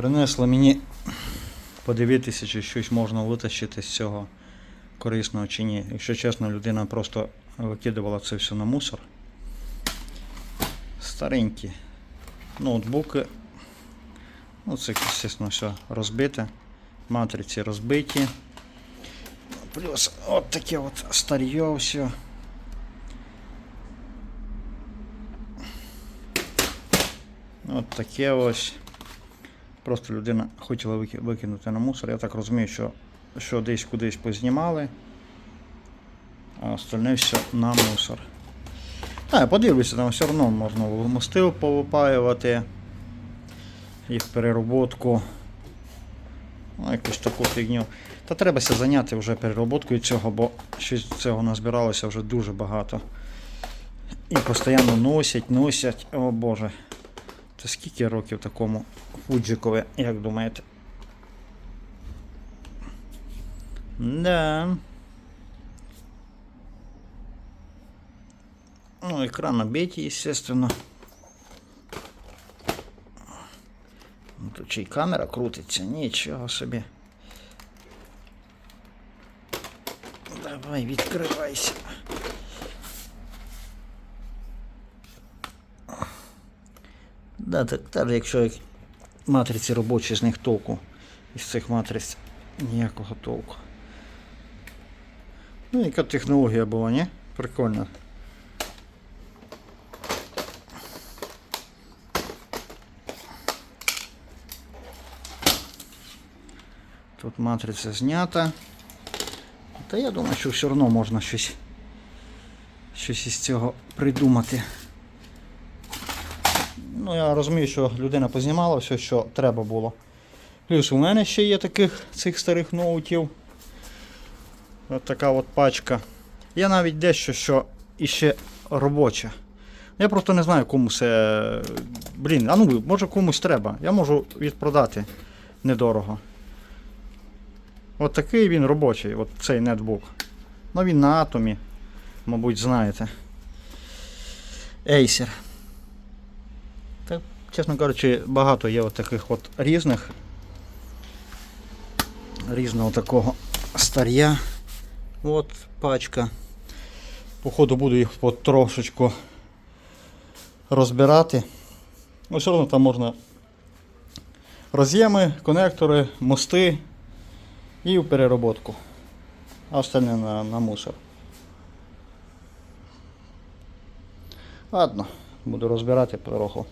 Принесли мені подивитися, чи щось можна витащити з цього корисного чи ні. Якщо чесно, людина просто викидувала це все на мусор. Старенькі ноутбуки. Ну, це, звісно, все розбите. Матриці розбиті. Плюс от таке от старье все. От таке ось. Просто людина хотіла викинути на мусор. Я так розумію, що, що десь кудись познімали, а остальне все на мусор. А, я подивлюся, там все одно можна мостив повипаювати в перероботку. Ну, якусь таку фігню. Та треба ся зайняти вже перероботкою цього, бо щось цього назбиралося вже дуже багато. І постійно носять, носять. О боже. Це скільки років такому Фуджикові, як думаєте? Да. Ну, экран на естественно. Ну, Тут ще й камера крутиться, нічого собі. Давай, відкривайся. Да, так, якщо матриці робочі з них толку. Із цих матриць ніякого толку. Ну, яка технологія була, ні? Прикольно. Тут матриця знята. Та я думаю, що все одно можна щось, щось із цього придумати. Ну, я розумію, що людина познімала все, що треба було. Плюс у мене ще є таких цих старих ноутів. От така от пачка. Є навіть дещо, що іще робоче. Я просто не знаю, кому це. Блін, а ну, може комусь треба. Я можу відпродати недорого. От такий він робочий, от цей нетбук. Ну він на атомі, мабуть, знаєте. Acer. Чесно кажучи, багато є от таких от різних. Різного такого стар'я. От пачка. Походу буду їх потрошечку розбирати. Ну, все одно там можна роз'єми, конектори, мости і в перероботку. А остальне на, на мусор. Ладно, буду розбирати пороху.